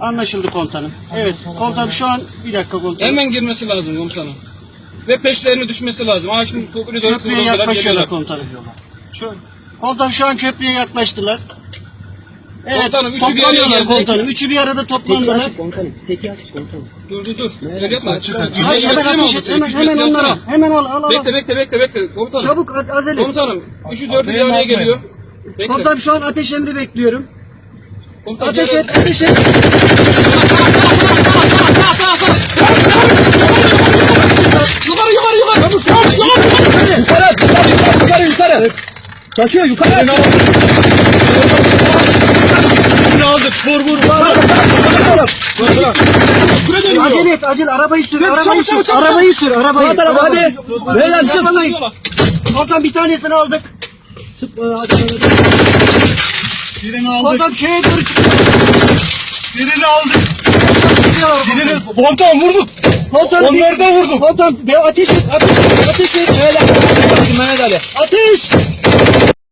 Anlaşıldı komutanım. Evet komutanım şu an bir dakika komutanım. Hemen girmesi lazım komutanım. Ve peşlerine düşmesi lazım. Ağaçın koridorü Köprüye kıvrıldılar, yaklaşıyorlar geliyorlar. komutanım. Şu, komutanım şu an köprüye yaklaştılar. Evet Komutanım, üçü bir araya geldi. komutanım. Üçü bir arada Teki toplandılar. açık komutanım. Teki açık komutanım. Dur dur dur. Öyle yapma. Aç, 150 hemen metre mi ateş et. Hemen, 200 hemen onlara. Hemen al al al. Bekle bekle bekle bekle. Komutanım. Çabuk acele. Komutanım. Üçü dördü bir araya geliyor. Bekle. Komutanım şu an ateş emri bekliyorum. Ateş et ateş et. Yukarı yukarı yukarı. Çabuk çabuk yukarı yukarı. Yukarı yukarı yukarı yukarı. Kaçıyor yukarı. aldık. Vur vur. Acele et acele arabayı sür arabayı sür arabayı sür arabayı. Sağ tarafa hadi. Beyler. Yakalayın. Komutanım bir tanesini aldık. Sıkma hadi. Birini aldık. Komutanım köye doğru çıkıyor. Birini aldık. Birini komutan vurduk. Komutanım Onları da vurduk. De ateş et ateş et ateş et. Ali. Ateş.